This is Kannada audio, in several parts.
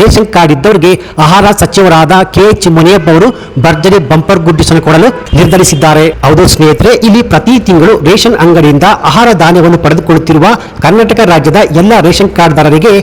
ರೇಷನ್ ಕಾರ್ಡ್ ಇದ್ದವರಿಗೆ ಆಹಾರ ಸಚಿವರಾದ ಕೆ ಎಚ್ ಮುನಿಯಪ್ಪ ಅವರು ಭರ್ಜರಿ ಬಂಪರ್ ಗುಡ್ಡಿಸನ್ನು ಕೊಡಲು ನಿರ್ಧರಿಸಿದ್ದಾರೆ. ಹೌದು ಸ್ನೇಹಿತರೆ, ಇಲ್ಲಿ ಪ್ರತಿ ತಿಂಗಳು ರೇಷನ್ ಅಂಗಡಿಯಿಂದ ಆಹಾರ ಧಾನ್ಯವನ್ನು ಪಡೆದುಕೊಳ್ಳುತ್ತಿರುವ ಕರ್ನಾಟಕ ರಾಜ್ಯದ ಎಲ್ಲ ರೇಷನ್ ಕಾರ್ಡ್ದಾರರಿಗೆ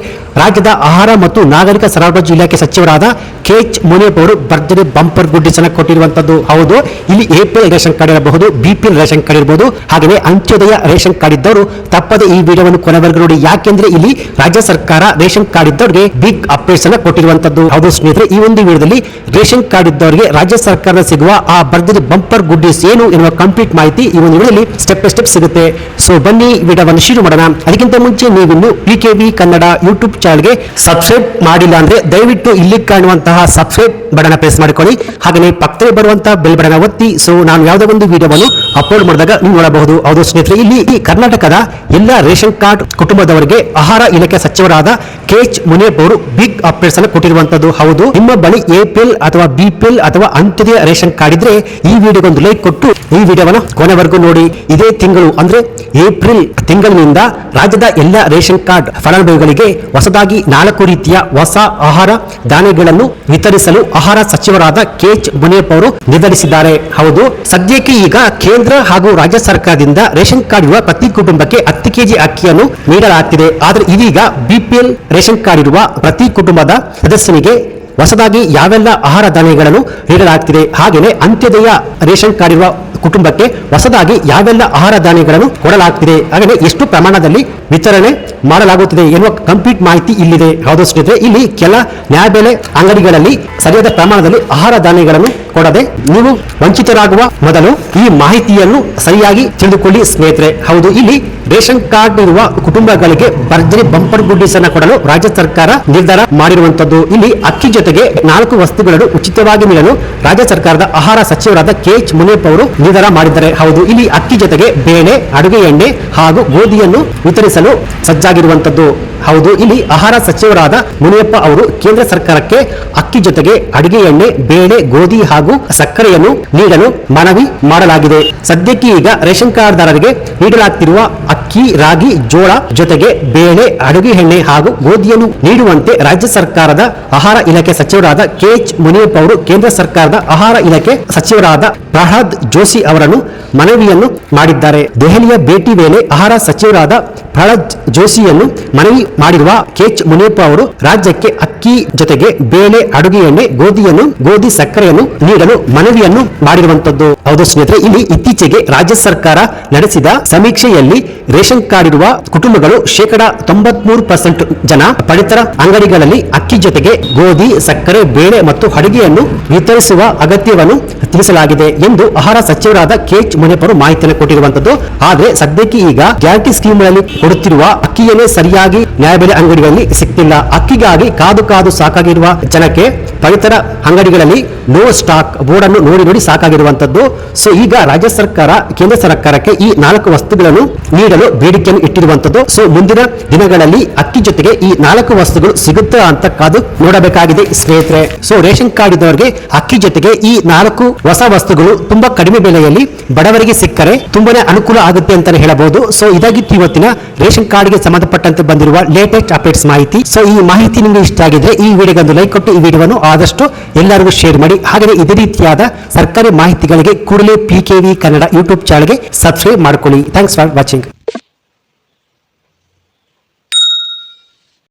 ರಾಜ್ಯದ ಆಹಾರ ಮತ್ತು ನಾಗರಿಕ ಸರಬರಾಜು ಇಲಾಖೆ ಸಚಿವರಾದ ಕೆ ಎಚ್ ಮುನಿಯಪ್ಪ ಅವರು ಭರ್ಜರಿ ಬಂಪರ್ ಗುಡ್ಡಿಸನ್ನು ಕೊಟ್ಟಿರುವಂತದ್ದು. ಹೌದು, ಇಲ್ಲಿ ಎಪಿಎಲ್ ರೇಷನ್ ಕಾರ್ಡ್ ಇರಬಹುದು, ಬಿಪಿಎಲ್ ರೇಷನ್ ಕಾರ್ಡ್ ಇರಬಹುದು, ಹಾಗೆಯೇ ಅಂತ್ಯೋದಯ ರೇಷನ್ ಕಾರ್ಡ್ ಇದ್ದವರು ತಪ್ಪದೆ ಈ ವಿಡಿಯೋವನ್ನು ಕೊನೆವರೆಗೂ ನೋಡಿ. ಯಾಕೆಂದ್ರೆ ಇಲ್ಲಿ ರಾಜ್ಯ ಸರ್ಕಾರ ರೇಷನ್ ಕಾರ್ಡ್ ಇದ್ದವರಿಗೆ ಬಿಗ್ ಅಪ್ಡೇಟ್ಸ್ ಅನ್ನ ಕೊಟ್ಟಿರುವಂತದ್ದು. ಹೌದು ಸ್ನೇಹಿತರೆ, ಈ ಒಂದು ವಿಡಿಯೋದಲ್ಲಿ ರೇಷನ್ ಕಾರ್ಡ್ ಇದ್ದವರಿಗೆ ರಾಜ್ಯ ಸರ್ಕಾರ ಸಿಗುವ ಆ ಬರ್ದಿದ ಬಂಪರ್ ಗುಡ್ಡಿಸ್ ಏನು ಎನ್ನುವ ಕಂಪ್ಲೀಟ್ ಮಾಹಿತಿ ಈ ಒಂದು ವಿಡಿಯೋದಲ್ಲಿ ಸ್ಟೆಪ್ ಬೈ ಸ್ಟೆಪ್ ಸಿಗುತ್ತೆ. ಸೊ ಬನ್ನಿ ವಿಡಿಯೋವನ್ನು ಶುರು ಮಾಡೋಣ. ಅದಕ್ಕಿಂತ ಮುಂಚೆ ನೀವಿನ್ನು P K V Kannada YouTube ಚಾನಲ್ಗೆ ಸಬ್ಸ್ಕ್ರೈಬ್ ಮಾಡಿಲ್ಲ ಅಂದ್ರೆ ದಯವಿಟ್ಟು ಇಲ್ಲಿ ಕಾಣುವಂತಹ ಸಬ್ಸ್ಕ್ರೈಬ್ ಬಟನ್ ಪ್ರೆಸ್ ಮಾಡಿಕೊಳ್ಳಿ. ಹಾಗೆಯೇ ಪಕ್ಕದಲ್ಲಿ ಬರುವಂತಹ ಬೆಲ್ ಬಟನ್ ಒತ್ತಿ. ಸೊ ನಾನು ಯಾವುದೇ ಒಂದು ವಿಡಿಯೋವನ್ನು ಅಪ್ಲೋಡ್ ಮಾಡಿದಾಗ ನೀವು ನೋಡಬಹುದು. ಹೌದು ಸ್ನೇಹಿತರೆ, ಇಲ್ಲಿ ಈ ಕರ್ನಾಟಕದ ಎಲ್ಲ ರೇಷನ್ ಕಾರ್ಡ್ ಕುಟುಂಬದವರಿಗೆ ಆಹಾರ ಇಲಾಖೆ ಸಚಿವರಾದ ಕೆ ಎಚ್ ಅವರು ಬಿಗ್ ಅಪ್ಡೇಟ್ಸ್ ಅನ್ನು ಕೊಟ್ಟಿರುವಂತದ್ದು. ಹೌದು, ನಿಮ್ಮ ಬಳಿ ಎಪಿಎಲ್ ಅಥವಾ ಬಿಪಿಎಲ್ ಅಥವಾ ಅಂತ್ಯದ ರೇಷನ್ ಕಾರ್ಡ್ ಇದ್ರೆ ಈ ವಿಡಿಯೋಗೆ ಒಂದು ಲೈಕ್ ಕೊಟ್ಟು ಈ ವಿಡಿಯೋವನ್ನು ಕೊನೆವರೆಗೂ ನೋಡಿ. ಇದೇ ತಿಂಗಳು ಅಂದ್ರೆ ಏಪ್ರಿಲ್ ತಿಂಗಳಿನಿಂದ ರಾಜ್ಯದ ಎಲ್ಲ ರೇಷನ್ ಕಾರ್ಡ್ ಫಲಾನುಭವಿಗಳಿಗೆ ಹೊಸದಾಗಿ ನಾಲ್ಕು ರೀತಿಯ ಹೊಸ ಆಹಾರ ಧಾನ್ಯಗಳನ್ನು ವಿತರಿಸಲು ಆಹಾರ ಸಚಿವರಾದ ಕೆ ಎಚ್ ಮುನಿಯಪ್ಪ ಅವರು ನಿರ್ಧರಿಸಿದ್ದಾರೆ. ಹೌದು, ಸದ್ಯಕ್ಕೆ ಈಗ ಕೇಂದ್ರ ಹಾಗೂ ರಾಜ್ಯ ಸರ್ಕಾರದಿಂದ ರೇಷನ್ ಕಾರ್ಡ್ ಇರುವ ಪ್ರತಿ ಕುಟುಂಬಕ್ಕೆ ಹತ್ತು ಕೆಜಿ ಅಕ್ಕಿಯನ್ನು ನೀಡಲಾಗ್ತಿದೆ. ಆದರೆ ಇದೀಗ ಬಿಪಿಎಲ್ ರೇಷನ್ ಕಾರ್ಡ್ ಇರುವ ಪ್ರತಿ ಕುಟುಂಬದ ಸದಸ್ಯನಿಗೆ ಹೊಸದಾಗಿ ಯಾವೆಲ್ಲ ಆಹಾರ ಧಾನ್ಯಗಳನ್ನು ನೀಡಲಾಗ್ತಿದೆ. ಹಾಗೆಯೇ ಅಂತ್ಯೋದಯ ರೇಷನ್ ಕಾರ್ಡ್ ಇರುವ ಕುಟುಂಬಕ್ಕೆ ಹೊಸದಾಗಿ ಯಾವೆಲ್ಲ ಆಹಾರ ಧಾನ್ಯಗಳನ್ನು ಕೊಡಲಾಗ್ತಿದೆ? ಹಾಗೆಯೇ ಎಷ್ಟು ಪ್ರಮಾಣದಲ್ಲಿ ವಿತರಣೆ ಮಾಡಲಾಗುತ್ತಿದೆ ಎನ್ನುವ ಕಂಪ್ಲೀಟ್ ಮಾಹಿತಿ ಇಲ್ಲಿದೆ. ಹೌದು ಸ್ನೇಹಿತರೆ, ಇಲ್ಲಿ ಕೆಲ ನ್ಯಾಯಬೆಲೆ ಅಂಗಡಿಗಳಲ್ಲಿ ಸರಿಯಾದ ಪ್ರಮಾಣದಲ್ಲಿ ಆಹಾರ ಧಾನ್ಯಗಳನ್ನು ಕೊಡದೆ ನೀವು ವಂಚಿತರಾಗುವ ಮೊದಲು ಈ ಮಾಹಿತಿಯನ್ನು ಸರಿಯಾಗಿ ತಿಳಿದುಕೊಳ್ಳಿ ಸ್ನೇಹಿತರೆ. ಹೌದು, ಇಲ್ಲಿ ರೇಷನ್ ಕಾರ್ಡ್ ಇರುವ ಕುಟುಂಬಗಳಿಗೆ ಭರ್ಜರಿ ಬಂಪರ್ ಗುಡ್ಡಿಸ್ ಅನ್ನ ಕೊಡಲು ರಾಜ್ಯ ಸರ್ಕಾರ ನಿರ್ಧಾರ ಮಾಡಿರುವಂತದ್ದು ಇಲ್ಲಿ ಅಕ್ಕಿ ಜೊತೆಗೆ ನಾಲ್ಕು ವಸ್ತುಗಳನ್ನು ಉಚಿತವಾಗಿ ನೀಡಲು ರಾಜ್ಯ ಸರ್ಕಾರದ ಆಹಾರ ಸಚಿವರಾದ ಕೆ ಎಚ್ ಮುನಿಯಪ್ಪ ಅವರು ನಿರ್ಧಾರ ಮಾಡಿದ್ದಾರೆ. ಹೌದು, ಇಲ್ಲಿ ಅಕ್ಕಿ ಜೊತೆಗೆ ಬೇಳೆ, ಅಡುಗೆ ಎಣ್ಣೆ ಹಾಗೂ ಗೋಧಿಯನ್ನು ವಿತರಿಸಲು ಸಜ್ಜಾಗಿರುವಂತದ್ದು ಹೌದು, ಇಲ್ಲಿ ಆಹಾರ ಸಚಿವರಾದ ಮುನಿಯಪ್ಪ ಅವರು ಕೇಂದ್ರ ಸರ್ಕಾರಕ್ಕೆ ಅಕ್ಕಿ ಜೊತೆಗೆ ಅಡುಗೆ ಎಣ್ಣೆ, ಬೇಳೆ, ಗೋಧಿ ಹಾಗೂ ಸಕ್ಕರೆಯನ್ನು ನೀಡಲು ಮನವಿ ಮಾಡಲಾಗಿದೆ. ಸದ್ಯಕ್ಕೆ ಈಗ ರೇಷನ್ ಕಾರ್ಡ್ದಾರರಿಗೆ ನೀಡಲಾಗ್ತಿರುವ ಅಕ್ಕಿ ರಾಗಿ ಜೋಳ ಜೊತೆಗೆ ಬೇಳೆ, ಅಡುಗೆ ಎಣ್ಣೆ ಹಾಗೂ ಗೋಧಿಯನ್ನು ನೀಡುವಂತೆ ರಾಜ್ಯ ಸರ್ಕಾರದ ಆಹಾರ ಇಲಾಖೆ ಸಚಿವರಾದ ಕೆ ಎಚ್ ಮುನಿಯಪ್ಪ ಅವರು ಕೇಂದ್ರ ಸರ್ಕಾರದ ಆಹಾರ ಇಲಾಖೆ ಸಚಿವರಾದ ಪ್ರಹ್ಲಾದ್ ಜೋಶಿ ಅವರನ್ನು ಮನವಿಯನ್ನು ಮಾಡಿದ್ದಾರೆ. ದೆಹಲಿಯ ಭೇಟಿ ವೇಳೆ ಆಹಾರ ಸಚಿವರಾದ ಪ್ರಹ್ಲಾದ್ ಜೋಶಿಯನ್ನು ಮನವಿ ಮಾಡಿರುವ ಕೆಚ್ ಮುನಿಯಪ್ಪ ಅವರು ರಾಜ್ಯಕ್ಕೆ ಅಕ್ಕಿ ಜೊತೆಗೆ ಬೇಳೆ, ಅಡುಗೆ ಎಣ್ಣೆ, ಗೋಧಿಯನ್ನು, ಗೋಧಿ ಸಕ್ಕರೆಯನ್ನು ನೀಡಲು ಮನವಿಯನ್ನು ಮಾಡಿರುವಂತದ್ದು ಹೌದು ಸ್ನೇಹಿತರೆ, ಇಲ್ಲಿ ಇತ್ತೀಚೆಗೆ ರಾಜ್ಯ ಸರ್ಕಾರ ನಡೆಸಿದ ಸಮೀಕ್ಷೆಯಲ್ಲಿ ರೇಷನ್ ಕಾರ್ಡ್ ಇರುವ ಕುಟುಂಬಗಳು ಶೇಕಡ ತೊಂಬತ್ಮೂರು ಪರ್ಸೆಂಟ್ ಜನ ಪಡಿತರ ಅಂಗಡಿಗಳಲ್ಲಿ ಅಕ್ಕಿ ಜೊತೆಗೆ ಗೋಧಿ, ಸಕ್ಕರೆ, ಬೇಳೆ ಮತ್ತು ಅಡುಗೆಯನ್ನು ವಿತರಿಸುವ ಅಗತ್ಯವನ್ನು ತಿಳಿಸಲಾಗಿದೆ ಎಂದು ಆಹಾರ ಸಚಿವರಾದ ಕೆಚ್ ಮುನಿಯಪ್ಪರು ಮಾಹಿತಿಯನ್ನು ಕೊಟ್ಟಿರುವಂತದ್ದು ಆದರೆ ಸದ್ಯಕ್ಕೆ ಈಗ ಗ್ಯಾರಂಟಿ ಸ್ಕೀಮ್ಗಳಲ್ಲಿ ಕೊಡುತ್ತಿರುವ ಅಕ್ಕಿಯನ್ನೇ ಸರಿಯಾಗಿ ನ್ಯಾಯಬೆಲೆ ಅಂಗಡಿಗಳಲ್ಲಿ ಸಿಕ್ತಿಲ್ಲ. ಅಕ್ಕಿಗಾಗಿ ಕಾದು ಕಾದು ಸಾಕಾಗಿರುವ ಜನಕ್ಕೆ ಪಡಿತರ ಅಂಗಡಿಗಳಲ್ಲಿ ನೋ ಸ್ಟಾಕ್ ಬೋರ್ಡ್ ಅನ್ನು ನೋಡಿ ನೋಡಿ ಸಾಕಾಗಿರುವಂತದ್ದು ಸೊ ಈಗ ರಾಜ್ಯ ಸರ್ಕಾರ, ಕೇಂದ್ರ ಸರ್ಕಾರಕ್ಕೆ ಈ ನಾಲ್ಕು ವಸ್ತುಗಳನ್ನು ನೀಡಲು ಬೇಡಿಕೆಯನ್ನು ಇಟ್ಟಿರುವಂತದ್ದು ಸೊ ಮುಂದಿನ ದಿನಗಳಲ್ಲಿ ಅಕ್ಕಿ ಜೊತೆಗೆ ಈ ನಾಲ್ಕು ವಸ್ತುಗಳು ಸಿಗುತ್ತಾ ಅಂತ ಕಾದು ನೋಡಬೇಕಾಗಿದೆ ಸ್ನೇಹಿತರೆ. ಸೊ ರೇಷನ್ ಕಾರ್ಡ್ ಇದ್ದವರಿಗೆ ಅಕ್ಕಿ ಜೊತೆಗೆ ಈ ನಾಲ್ಕು ಹೊಸ ವಸ್ತುಗಳು ತುಂಬಾ ಕಡಿಮೆ ಬೆಲೆಯಲ್ಲಿ ಬಡವರಿಗೆ ಸಿಕ್ಕರೆ ತುಂಬಾನೇ ಅನುಕೂಲ ಆಗುತ್ತೆ ಅಂತಾನೆ ಹೇಳಬಹುದು. ಸೊ ಇದಾಗಿತ್ತು ಇವತ್ತಿನ ರೇಷನ್ ಕಾರ್ಡ್ಗೆ ಸಂಬಂಧಪಟ್ಟಂತೆ ಬಂದಿರುವ ಲೇಟೆಸ್ಟ್ ಅಪ್ಡೇಟ್ಸ್ ಮಾಹಿತಿ. ಸೊ ಈ ಮಾಹಿತಿ ನಿಮಗೆ ಇಷ್ಟ ಆಗಿದ್ರೆ ಈ ವಿಡಿಯೋಗೆ ಒಂದು ಲೈಕ್ ಕೊಟ್ಟು ಈ ವಿಡಿಯೋವನ್ನು ಆದಷ್ಟು ಎಲ್ಲರಿಗೂ ಶೇರ್ ಮಾಡಿ. ಹಾಗೆ ಇದೇ ರೀತಿಯಾದ ಸರ್ಕಾರಿ ಮಾಹಿತಿಗಳಿಗೆ ಕೂಡಲೇ P K V Kannada YouTube ಚಾನಲ್ಗೆ ಸಬ್ಸ್ಕ್ರೈಬ್ ಮಾಡ್ಕೊಳ್ಳಿ. Thanks for watching